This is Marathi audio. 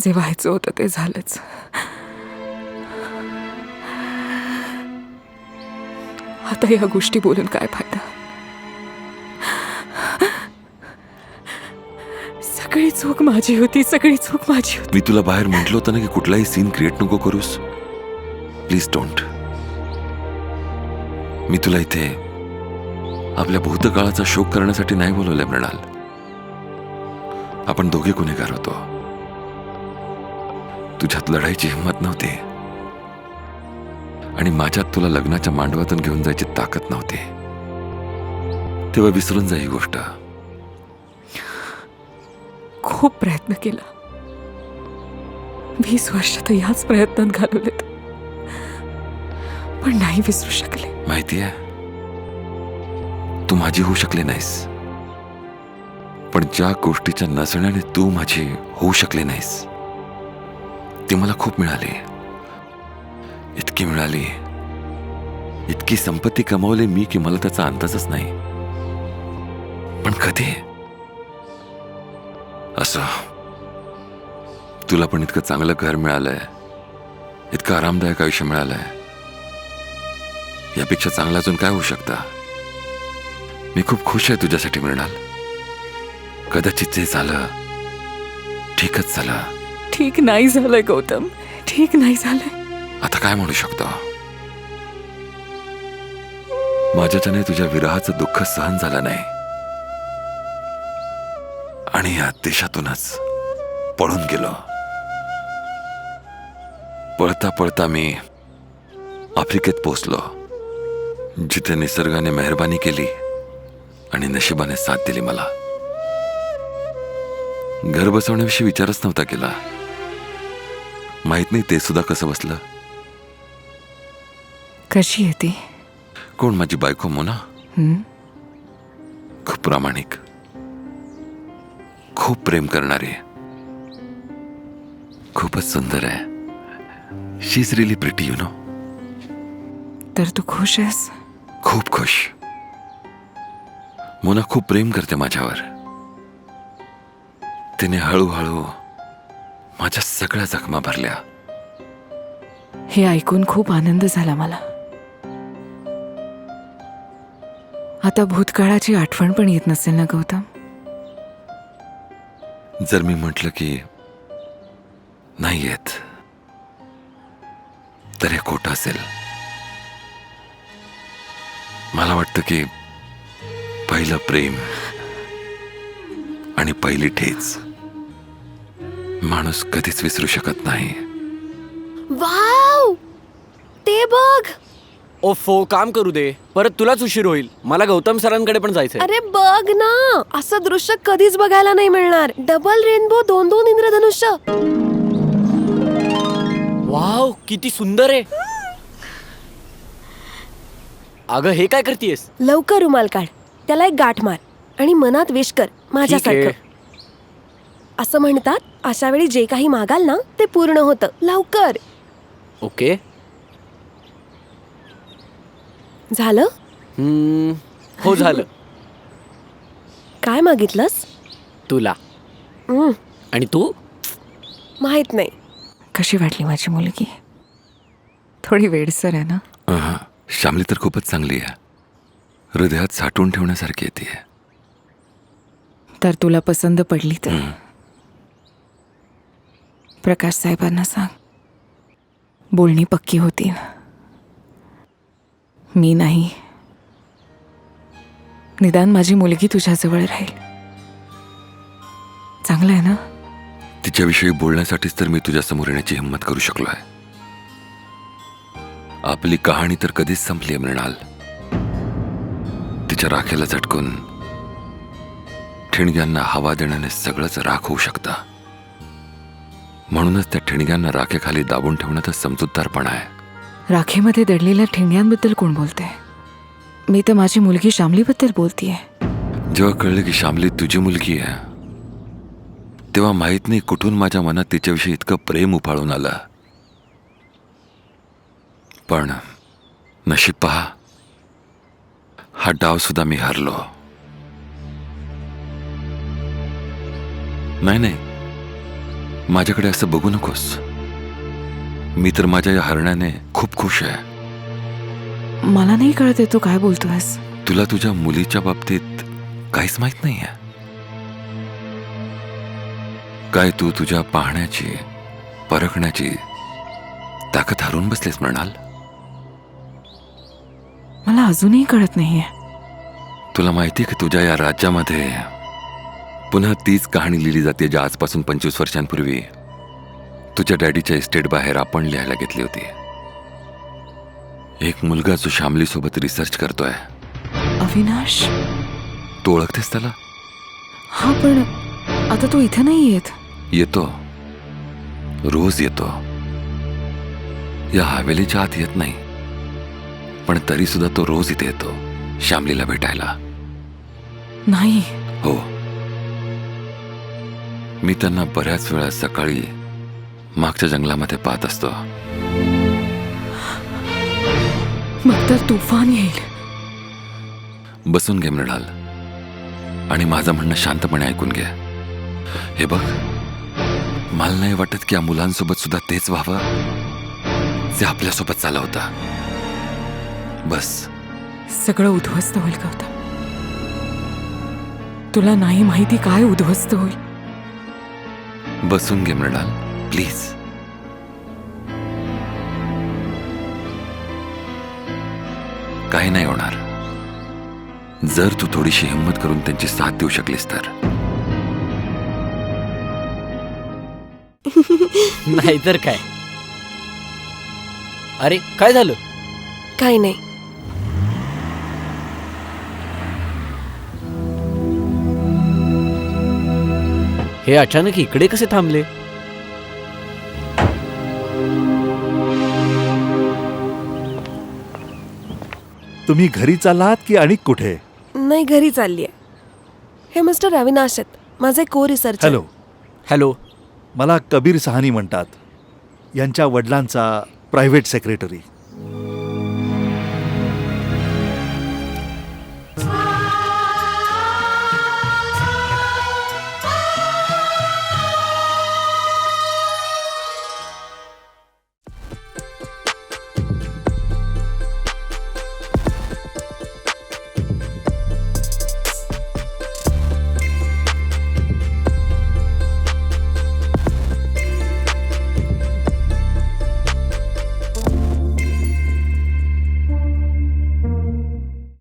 जे व्हायचं होतं ते झालंच. आता या गोष्टी बोलून काय फायदा? सगळी चूक माझी होती सगळी चूक माझी होती. मी तुला बाहेर म्हटलं होतं ना की कुठलाही सीन क्रिएट नको करूस. प्लीज डोंट मी तुला इथे आपल्या भूतकाळाचा शोक करण्यासाठी नाही बोलवलंय मृणाल. आपण दोघे गुन्हेगार होतो. तुझ्यात लढायची हिंमत नव्हती. आणि माझ्यात तुला लग्नाच्या मांडवातून घेऊन जायची ताकद नव्हती. तेव्हा विसरून जा ही गोष्ट. खूप प्रयत्न केला. वीस वर्ष तर याच प्रयत्नात घालवलेत. पण नाही विसरू शकले. माहितीये तू माझी होऊ शकले नाहीस. पण ज्या गोष्टीच्या नसण्याने तू माझी होऊ शकले नाहीस. ती मला खूप मिळाली. इतकी मिळाली. इतकी संपत्ती कमावली मी की मला त्याचा अंदाजच नाही. पण कधी? असं. तुला पण इतकं चांगलं घर मिळालंय. इतकं आरामदायक आयुष्य मिळालंय. यापेक्षा चांगलं अजून काय होऊ शकता? मी खूप खुश आहे तुझ्यासाठी मिळणार कदाचित जे झालं ठीकच झालं. ठीक नाही झालंय गौतम. ठीक नाही झालंय. आता काय म्हणू शकतो? माझ्याच्याने तुझ्या विरहाचं दुःख सहन झालं नाही. आणि या देशातूनच पळून गेलो. पळता पळता मी आफ्रिकेत पोचलो जिथे निसर्गाने मेहरबानी केली आणि नशिबाने साथ दिली मला. घर बसवण्याविषयी विचारच नव्हता केला. माहीत नाही ते सुद्धा कसं बसलं. कशी आहे ती? कोण माझी बायको मोना? हं? खूप प्रामाणिक. खूप प्रेम करणारी. खूपच सुंदर आहे. She is really pretty you know तर तू खुश आहेस? खूप खुश. मोना खूप प्रेम करते माझ्यावर. तिने हळूहळू माझ्या सगळ्या जखमा भरल्या. हे ऐकून खूप आनंद झाला मला. आता भूतकाळाची आठवण पण येत नसेल ना गौतम? जर मी म्हटलं की नाही येत तर हे खोटं असेल. मला वाटतं की पहिलं प्रेम आणि पहिली ठेच. माणूस कधीच विसरू शकत नाही. वाव! ते बघ! ओफो काम करू दे. परत तुलाच उशीर होईल. मला गौतम सरांकडे पण जायचंय. अरे बघ ना! असं दृश्य कधीच बघायला नाही मिळणार. डबल रेनबो दोन दोन इंद्रधनुष्य. वाव किती सुंदर आहे. अगं हे काय करतेयस? लवकर रुमाल काढ. त्याला एक गाठ मार आणि मनात विश कर. माझ्यासारखं. असं म्हणतात अशा वेळी जे काही मागाल ना ते पूर्ण होतं. लवकर. ओके. झालं? हम्म, हो झालं. काय मागितलंस? तुला. हं, आणि तू? माहीत नाही. कशी वाटली माझी मुलगी? थोडी वेडसर आहे ना? अहं, श्यामली तर खूपच चांगली आहे. हृदयात साठवून ठेवण्यासारखी येते तर तुला पसंत पडली तर? प्रकाश साहेबांना सांग. बोलणी पक्की होती मी नाही. निदान माझी मुलगी तुझ्याजवळ राहील. चांगलं आहे ना? तिच्याविषयी बोलण्यासाठीच तर मी तुझ्यासमोर येण्याची हिंमत करू शकलो आहे. आपली कहाणी तर कधीच संपली आहे मृणाल. तिच्या राखेला झटकून ठिणग्यांना हवा देण्याने सगळंच राख होऊ शकतं. म्हणूनच त्या ठिणग्यांना राखेखाली दाबून ठेवण्यातच समजूतदारपणा आहे. राखेमध्ये दडलेल्या ठिंग्यांबद्दल कोण बोलते? मी तर माझी मुलगी शामलीबद्दल बोलतीये. जेव्हा कळलं की शामली तुझी मुलगी आहे तेव्हा माहीत नाही कुठून माझ्या मनात तिच्याविषयी इतकं प्रेम उफाळून आलं. पण नशीब पहा हा डाव सुद्धा मी हरलो. नाही नाही. माझ्याकडे असं बघू नकोस. मी तर माझ्या या हरण्याने खूप खुश आहे. मला नाही कळत तू काय बोलतोयस. तुला तुझ्या मुलीच्या बाबतीत काहीच माहीत नाहीये. काय तू तुझ्या पाहण्याची परखण्याची ताकद हरून बसलीस म्हणाल मला अजूनही कळत नाहीये. तुला माहिती की तुझ्या या राज्यामध्ये पुन्हा तीच कहाणी लिहिली जाते ज्या आजपासून पंचवीस वर्षांपूर्वी तुझ्या डॅडीच्या इस्टेट बाहेर आपण लिहायला घेतली होती. एक मुलगा जो शामली सोबत रिसर्च करतोय. अविनाश? तू ओळखतेस त्याला? हा पण आता तो इथे नाही येत. येतो रोज येतो. या हवेलीच्या आत येत नाही. पण तरी सुद्धा तो रोज इथे येतो श्यामलीला भेटायला. नाही. हो. मी त्यांना बऱ्याच वेळा सकाळी मागच्या जंगलामध्ये पाहत असतो. मग तर तुफान येईल. बसून घे मृणाल. आणि माझं म्हणणं शांतपणे ऐकून घे. हे बघ मला नाही वाटत की या मुलांसोबत सुद्धा तेच व्हावं जे आपल्यासोबत झालं होता. बस. सगळं उद्ध्वस्त होईल गौतम. तुला नाही माहिती काय उद्ध्वस्त होईल. बसून घे मृणाल प्लीज. काही नाही होणार. जर तू थोडीशी हिंमत करून त्यांची साथ देऊ शकलीस तर. नाहीतर काय? अरे काय झालं? काही नाही. हे अचानक इकडे कसे थांबले? तुम्ही घरी चालात की आणि कुठे? नाही घरी चालली आहे हे मिस्टर अविनाश आहेत. माझे को रिसर्च हॅलो. हॅलो. मला कबीर सहानी म्हणतात. यांच्या वडिलांचा प्रायव्हेट सेक्रेटरी.